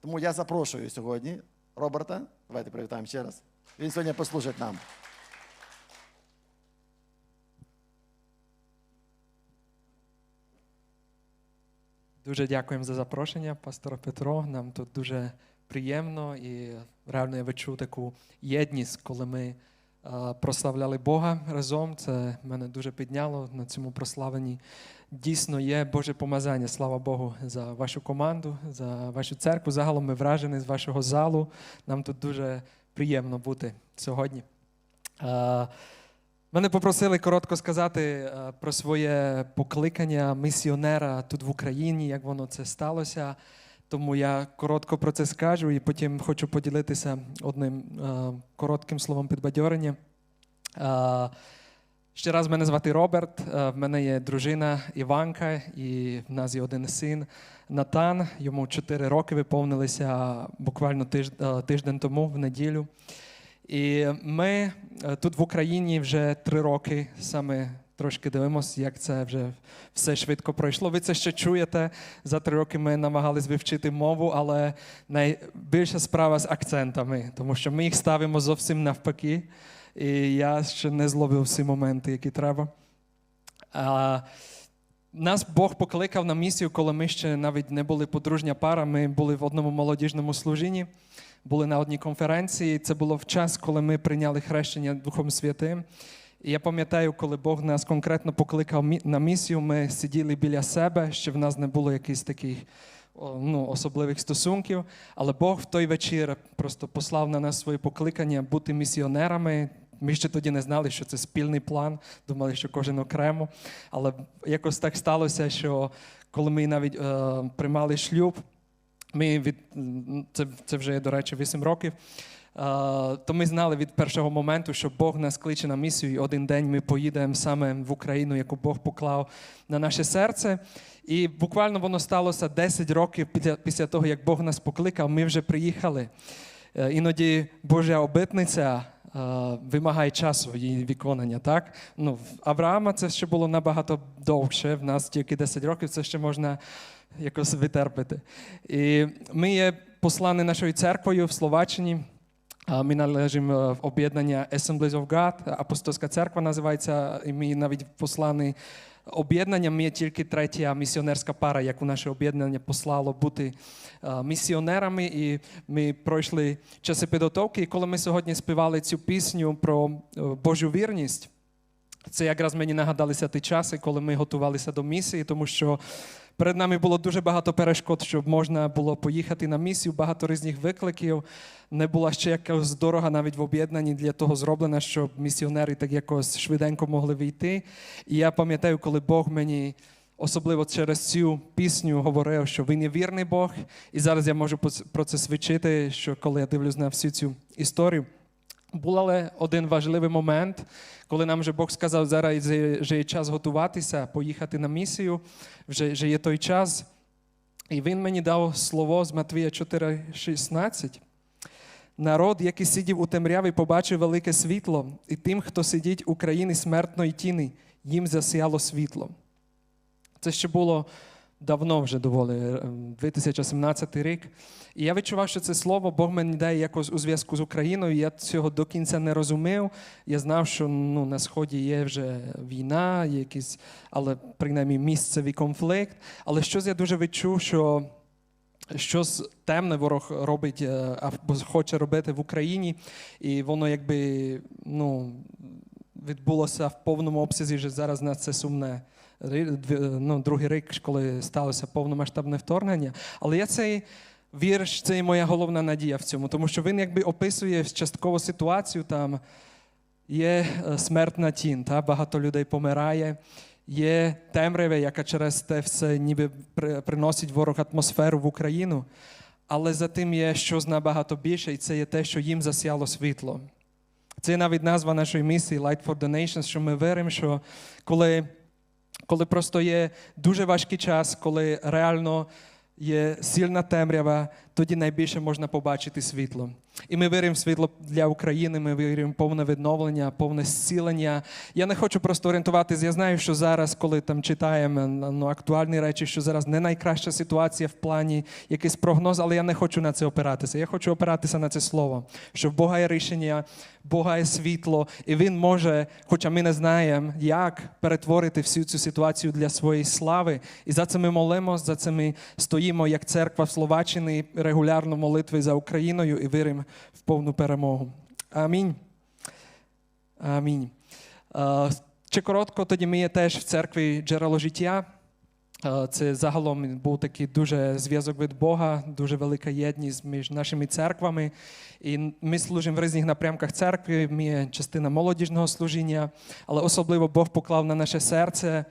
Тому я запрошую сьогодні Роберта. Давайте привітаємо ще раз. Він сьогодні послужить нам. Дуже дякуємо за запрошення, пастора Петро. Нам тут дуже приємно і реально я відчув таку єдність, коли ми е, прославляли Бога разом. Це мене дуже підняло на цьому прославленні. Дійсно є Боже помазання. Слава Богу, за вашу команду, за вашу церкву. Загалом ми вражені з вашого залу. Нам тут дуже приємно бути сьогодні. Мене попросили коротко сказати е, про своє покликання місіонера тут в Україні, як воно це сталося. Тому я коротко про це скажу і потім хочу поділитися одним е, коротким словом підбадьорення. Ще раз мене звати Роберт. е, В мене є дружина Іванка, і в нас є один син Натан. Йому 4 роки виповнилися буквально е, тиждень тому, в неділю. І ми е, тут в Україні вже три роки саме трошки дивимося, як це вже все швидко пройшло. Ви це ще чуєте. За три роки ми намагались вивчити мову, але найбільша справа з акцентами, тому що ми їх ставимо зовсім навпаки. І я ще не зловив всі моменти, які треба. А, нас Бог покликав на місію, коли ми ще навіть не були подружня пара. Ми були в одному молодіжному служінні, були на одній конференції. Це було в час, коли ми прийняли хрещення Духом Святим. І я пам'ятаю, коли Бог нас конкретно покликав на місію, ми сиділи біля себе, ще в нас не було якихось таких ну, особливих стосунків. Але Бог в той вечір просто послав на нас своє покликання бути місіонерами. Ми ще тоді не знали, що це спільний план, думали, що кожен окремо. Але якось так сталося, що коли ми навіть е, приймали шлюб, ми від це, це вже, до речі, 8 років. е, То ми знали від першого моменту, що Бог нас кличе на місію, і один день ми поїдемо саме в Україну, яку Бог поклав на наше серце. І буквально воно сталося 10 років після, того, як Бог нас покликав, ми вже приїхали. Е, Іноді Божа обітниця вимагає часу її виконання. Так? Ну, в Авраама це ще було набагато довше. В нас тільки 10 років, це ще можна якось витерпити. І ми є послані нашою церквою в Словаччині. Ми належимо в об'єднання Assemblies of God, апостольська церква називається, і ми навіть послані об'єднанням. Ми є тільки третя місіонерська пара, яку наше об'єднання послало бути е, місіонерами. І ми пройшли часи підготовки. І коли ми сьогодні співали цю пісню про е, Божу вірність, це якраз мені нагадалися ті часи, коли ми готувалися до місії, тому що перед нами було дуже багато перешкод, щоб можна було поїхати на місію, багато різних викликів. Не була ще якась дорога навіть в об'єднанні для того зроблена, щоб місіонери так якось швиденько могли війти. І я пам'ятаю, коли Бог мені. Особливо через цю пісню говорив, що він є вірний Бог, і зараз я можу про це свідчити, що коли я дивлюсь на всю цю історію, був але один важливий момент, коли нам вже Бог сказав, зараз вже є час готуватися, поїхати на місію, вже, вже є той час. І він мені дав слово з Матвія 4,16. Народ, який сидів у темряві, побачив велике світло, і тим, хто сидить у країні смертної тіни, їм засіяло світло. Це ще було давно вже доволі, е, 2017 рік. І я відчував, що це слово Бог мені дає якось у зв'язку з Україною. Я цього до кінця не розумів. Я знав, що ну, на Сході є вже війна, є якийсь, але принаймні місцевий конфлікт. Але щось я дуже відчув, що щось темне ворог робить е, або хоче робити в Україні, і воно якби ну, відбулося в повному обсязі, що зараз на це сумне. Ну, другий рік, коли сталося повномасштабне вторгнення. Але я цей вірш, це і моя головна надія в цьому, тому що він якби описує частково ситуацію там. Є е, смертна тінь, та? багато людей помирає. Є темрявя, яка через те все ніби приносить ворог атмосферу в Україну. Але за тим є щось набагато більше, і це є те, що їм засяло світло. Це навіть назва нашої місії Light for the Nations, що ми віримо, що коли, коли просто є дуже важкий час, коли реально є сильна темрява, тоді найбільше можна побачити світло. І ми віримо в світло для України, ми віримо в повне відновлення, повне зцілення. Я не хочу просто орієнтуватися. Я знаю, що зараз, коли там читаємо ну, актуальні речі, що зараз не найкраща ситуація в плані якийсь прогноз, але я не хочу на це опиратися. Я хочу опиратися на це слово, що в Бога є рішення, Бога є світло, і Він може, хоча ми не знаємо, як перетворити всю цю ситуацію для своєї слави. І за це ми молимося, за це ми стоїмо як церква в Словаччині регулярно молитви за Україною і віримо в повну перемогу. Амінь. Амінь. Е, Чи коротко, тоді ми є теж в церкві джерело життя. Е, Це загалом був такий дуже зв'язок від Бога, дуже велика єдність між нашими церквами. І ми служимо в різних напрямках церкви. Ми є частина молодіжного служіння, але особливо Бог поклав на наше серце.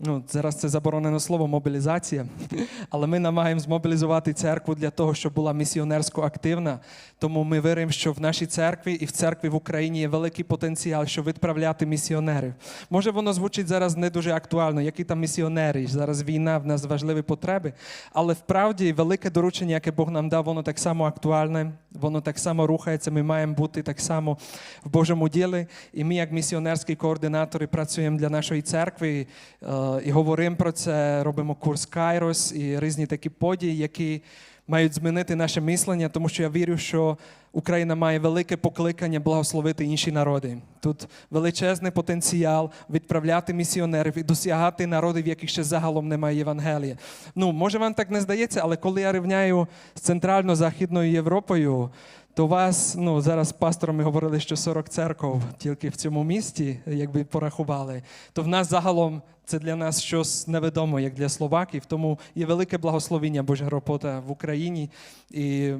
Ну, зараз це заборонено слово мобілізація, але ми намагаємось змобілізувати церкву для того, щоб була місіонерсько активна. Тому ми віримо, що в нашій церкві і в церкві в Україні є великий потенціал, щоб відправляти місіонерів. Може, воно звучить зараз не дуже актуально, які там місіонери, зараз війна, в нас важливі потреби. Але вправді велике доручення, яке Бог нам дав, воно так само актуальне, воно так само рухається. Ми маємо бути так само в Божому ділі. І ми, як місіонерські координатори, працюємо для нашої церкви е, і говоримо про це, робимо курс Кайрос і різні такі події, які мають змінити наше мислення, тому що я вірю, що Україна має велике покликання благословити інші народи. Тут величезний потенціал відправляти місіонерів і досягати народів, яких ще загалом немає Євангелія. Ну, може вам так не здається, але коли я рівняю з центрально-західною Європою, то вас, ну зараз з пастором ми говорили, що 40 церков тільки в цьому місті, якби порахували, то в нас загалом це для нас щось невідомо, як для словаків. Тому є велике благословіння Божа робота в Україні і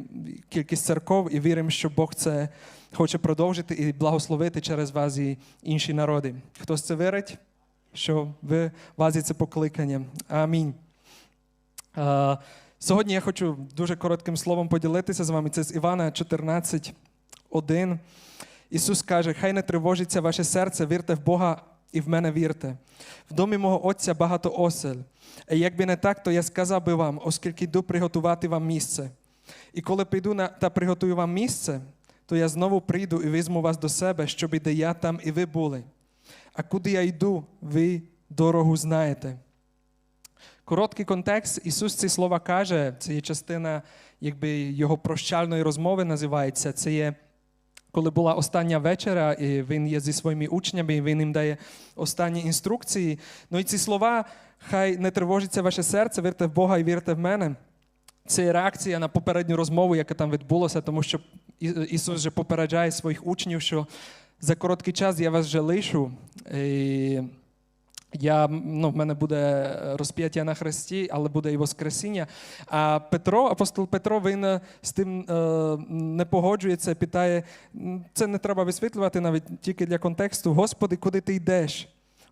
кількість церков, і віримо, що Бог це хоче продовжити і благословити через вас і інші народи. Хтось це вірить, що ви в вас є це покликання. Амінь. Сьогодні я хочу дуже коротким словом поділитися з вами. Це з Івана 14, 1. Ісус каже: Хай не тривожиться ваше серце, вірте в Бога і в мене вірте. В домі мого Отця багато осель. А якби не так, то я сказав би вам, оскільки йду приготувати вам місце. І коли прийду на, та приготую вам місце, то я знову прийду і візьму вас до себе, щоб і де я там і ви були. А куди я йду, ви дорогу знаєте. Короткий контекст. Ісус ці слова каже, це є частина якби, його прощальної розмови називається. Це є, коли була остання вечора, і він є зі своїми учнями, і він їм дає останні інструкції. Ну і ці слова, хай не тривожиться ваше серце, вірте в Бога і вірте в мене. Це реакція на попередню розмову, яка там відбулася, тому що Ісус вже попереджає своїх учнів, що за короткий час я вас вже лишу. І я, ну, в мене буде розп'яття на хресті, але буде і Воскресіння. А Петро, апостол Петро, він е, з тим е, не погоджується, питає: це не треба висвітлювати навіть тільки для контексту. Господи, куди ти йдеш?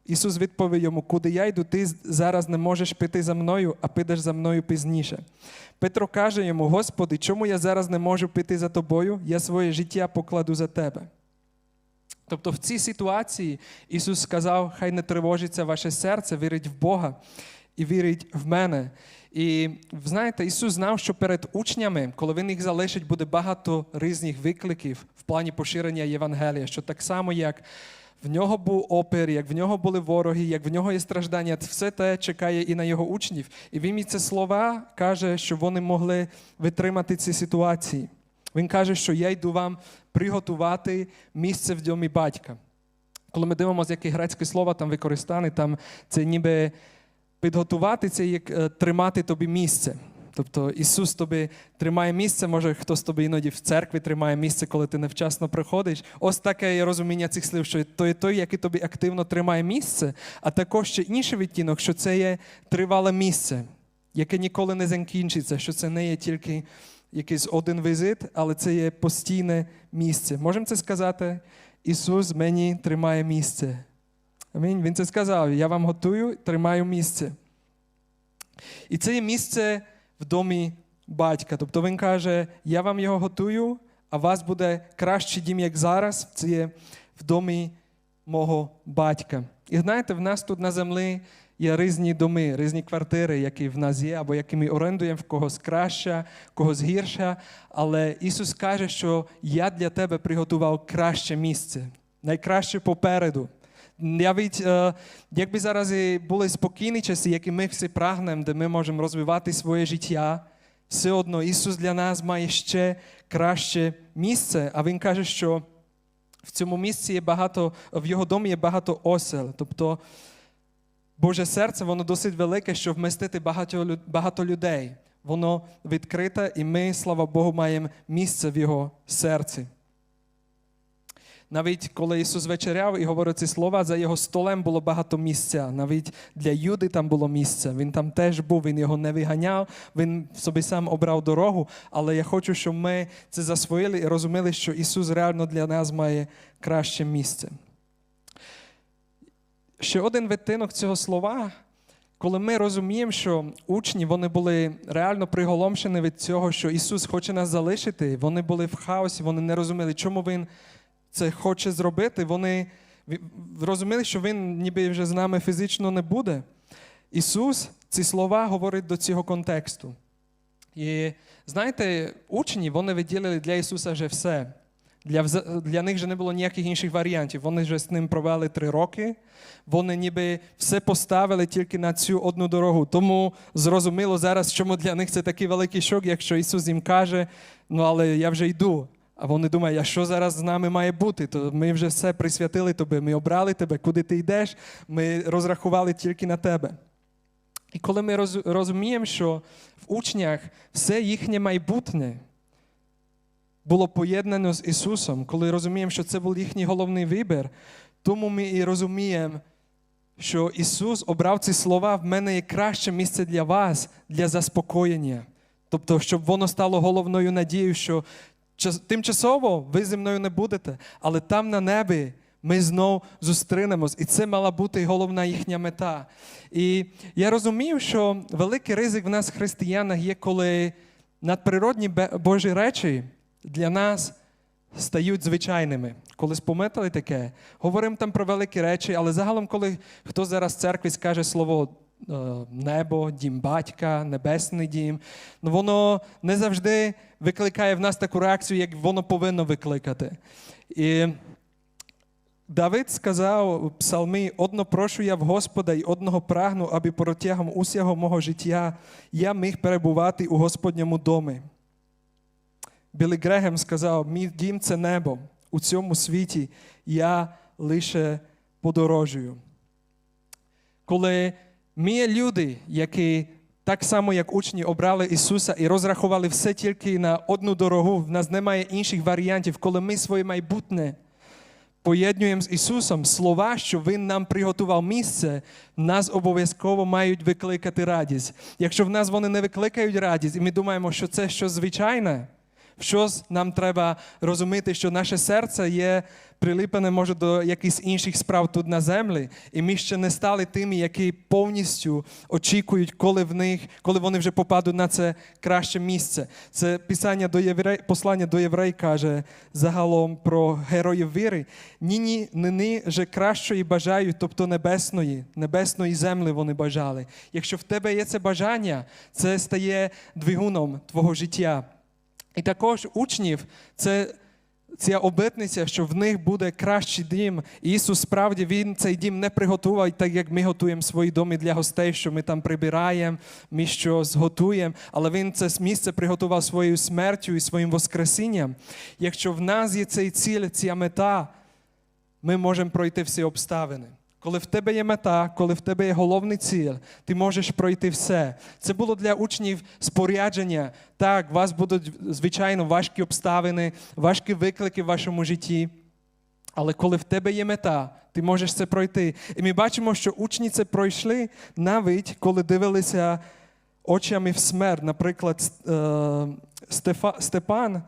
Ісус відповів йому: Куди я йду, ти зараз не можеш піти за мною, а підеш за мною пізніше. Петро каже йому: Господи, чому я зараз не можу піти за тобою? Я своє життя покладу за тебе. Тобто в цій ситуації Ісус сказав: Хай не тривожиться ваше серце, вірить в Бога і вірить в мене. І знаєте, Ісус знав, що перед учнями, коли Він їх залишить, буде багато різних викликів в плані поширення Євангелія, що так само, як в нього був опір, як в нього були вороги, як в нього є страждання, все те чекає і на його учнів. І він і ці слова каже, що вони могли витримати ці ситуації. Він каже, що я йду вам приготувати місце в домі батька. Коли ми дивимося, яке грецьке слово там використане, там це ніби підготувати, це як е, тримати тобі місце. Тобто Ісус тобі тримає місце, може хтось тобі іноді в церкві тримає місце, коли ти невчасно приходиш. Ось таке розуміння цих слів, що той, той, який тобі активно тримає місце, а також ще інший відтінок, що це є тривале місце, яке ніколи не закінчиться, що це не є тільки якийсь один візит, але це є постійне місце. Можемо це сказати? Ісус мені тримає місце. Амінь. Він це сказав. Я вам готую, тримаю місце. І це є місце в домі батька. Тобто він каже: Я вам його готую, а вас буде кращий дім, як зараз. Це є в домі мого батька. І знаєте, в нас тут на землі є різні доми, різні квартири, які в нас є, або які ми орендуємо, в когось краща, в когось гірша. Але Ісус каже, що я для тебе приготував краще місце, найкраще попереду. Навіть е, якби зараз були спокійні часи, які ми всі прагнемо, де ми можемо розвивати своє життя, все одно Ісус для нас має ще краще місце. А Він каже, що в цьому місці є багато, в його домі є багато осел. Тобто Боже серце, воно досить велике, щоб вмістити багато, багато людей. Воно відкрите, і ми, слава Богу, маємо місце в його серці. Навіть коли Ісус вечеряв і говорив ці слова, за його столем було багато місця. Навіть для Юди там було місце. Він там теж був, він його не виганяв, він собі сам обрав дорогу. Але я хочу, щоб ми це засвоїли і розуміли, що Ісус реально для нас має краще місце. Ще один відтинок цього слова, коли ми розуміємо, що учні вони були реально приголомшені від цього, що Ісус хоче нас залишити, вони були в хаосі, вони не розуміли, чому Він це хоче зробити. Вони розуміли, що Він ніби вже з нами фізично не буде. Ісус ці слова говорить до цього контексту. І знаєте, учні вони виділили для Ісуса вже все. Для, для них вже не було ніяких інших варіантів. Вони вже з ним провели три роки. Вони ніби все поставили тільки на цю одну дорогу. Тому зрозуміло зараз, чому для них це такий великий шок, якщо Ісус їм каже, ну але я вже йду. А вони думають, а що зараз з нами має бути? То ми вже все присвятили тобі, ми обрали тебе, куди ти йдеш, ми розрахували тільки на тебе. І коли ми розуміємо, що в учнях все їхнє майбутнє було поєднано з Ісусом, коли розуміємо, що це був їхній головний вибір, тому ми і розуміємо, що Ісус обрав ці слова, в мене є краще місце для вас, для заспокоєння. Тобто, щоб воно стало головною надією, що тимчасово ви зі мною не будете, але там на небі ми знов зустрінемось. І це мала бути головна їхня мета. І я розумію, що великий ризик в нас, християнах, є, коли надприродні Божі речі для нас стають звичайними. Коли спомитали таке, говоримо там про великі речі, але загалом, коли хто зараз в церкві скаже слово е, небо, дім батька, небесний дім, ну воно не завжди викликає в нас таку реакцію, як воно повинно викликати. І Давид сказав у псалмі: одно прошу я в Господа і одного прагну, аби протягом усього мого життя я міг перебувати у Господньому домі. Білий Грегем сказав: мій дім це небо. У цьому світі я лише подорожую. Коли ми люди, які так само, як учні, обрали Ісуса і розрахували все тільки на одну дорогу, в нас немає інших варіантів, коли ми своє майбутнє поєднуємо з Ісусом, слова, що Він нам приготував місце, нас обов'язково мають викликати радість. Якщо в нас вони не викликають радість, і ми думаємо, що це щось звичайне, щось нам треба розуміти, що наше серце є приліплене, може, до якихось інших справ тут на землі, і ми ще не стали тими, які повністю очікують, коли в них, коли вони вже попадуть на це краще місце. Це писання до єврей, послання до єврей каже загалом про героїв віри. Ні-ні, нині же кращої бажають, тобто небесної, небесної землі вони бажали. Якщо в тебе є це бажання, це стає двигуном твого життя. І також учнів це ця обітниця, що в них буде кращий дім. І Ісус справді Він цей дім не приготував, так як ми готуємо свої доми для гостей, що ми там прибираємо, ми щось готуємо, але Він це місце приготував своєю смертю і своїм воскресінням. Якщо в нас є цей ціль, ця мета, ми можемо пройти всі обставини. Коли в тебе є мета, коли в тебе є головний ціль, ти можеш пройти все. Це було для учнів спорядження. Так, у вас будуть, звичайно, важкі обставини, важкі виклики в вашому житті. Але коли в тебе є мета, ти можеш це пройти. І ми бачимо, що учні це пройшли навіть коли дивилися очами в смерть. Наприклад, е, Степан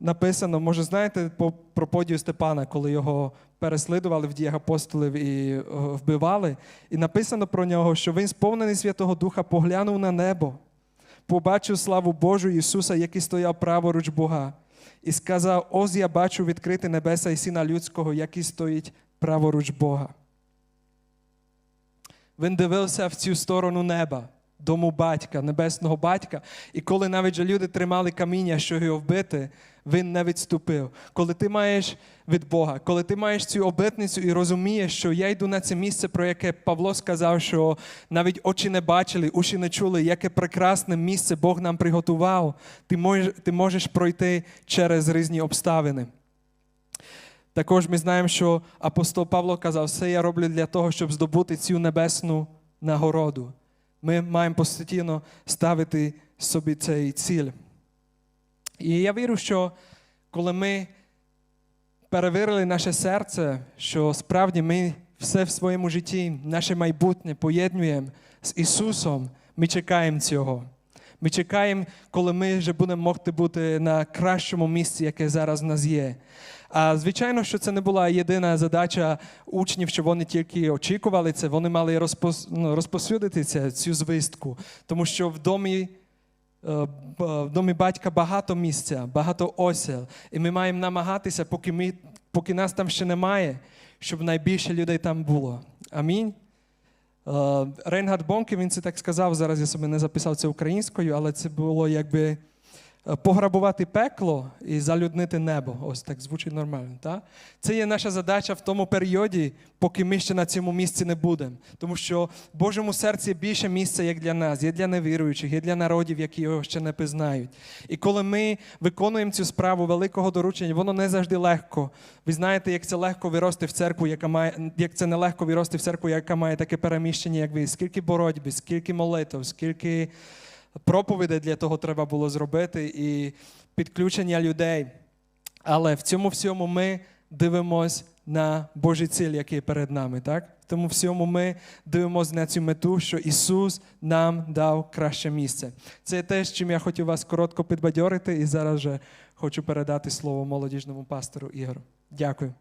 написано, може, знаєте по, про подію Степана, коли його переслідували в діях апостолів і е, вбивали. І написано про нього, що він, сповнений Святого Духа, поглянув на небо, побачив славу Божу Ісуса, який стояв праворуч Бога, і сказав: Ось я бачу відкрити небеса і сина людського, який стоїть праворуч Бога. Він дивився в цю сторону неба, дому батька, небесного батька. І коли навіть люди тримали каміння, щоб його вбити, він не відступив. Коли ти маєш від Бога, коли ти маєш цю обітницю і розумієш, що я йду на це місце, про яке Павло сказав, що навіть очі не бачили, уші не чули, яке прекрасне місце Бог нам приготував, ти можеш, ти можеш пройти через різні обставини. Також ми знаємо, що апостол Павло казав, все я роблю для того, щоб здобути цю небесну нагороду. Ми маємо постійно ставити собі цей ціль. І я вірю, що коли ми перевірили наше серце, що справді ми все в своєму житті, наше майбутнє поєднуємо з Ісусом, ми чекаємо цього. Ми чекаємо, коли ми вже будемо могти бути на кращому місці, яке зараз в нас є. А звичайно, що це не була єдина задача учнів, що вони тільки очікували це, вони мали розпос... ну, розповсюдити це, цю звістку. Тому що в домі Е, в домі батька багато місця, багато осел. І ми маємо намагатися, поки, ми, поки нас там ще немає, щоб найбільше людей там було. Амінь. Е, Рейнгард Бонке, він це так сказав, зараз я собі не записав це українською, але це було якби пограбувати пекло і залюднити небо. Ось так звучить нормально. Так? Це є наша задача в тому періоді, поки ми ще на цьому місці не будемо. Тому що в Божому серці більше місця, як для нас, є для невіруючих, є для народів, які його ще не пізнають. І коли ми виконуємо цю справу великого доручення, воно не завжди легко. Ви знаєте, як це легко вирости в церкву, яка має, як це нелегко вирости в церкву, яка має таке переміщення, як ви. Скільки боротьби, скільки молитв, скільки проповідей для того треба було зробити, і підключення людей. Але в цьому всьому ми дивимось на Божий ціль, який перед нами. Так? Тому всьому ми дивимося на цю мету, що Ісус нам дав краще місце. Це те, з чим я хотів вас коротко підбадьорити, і зараз же хочу передати слово молодіжному пастору Ігору. Дякую.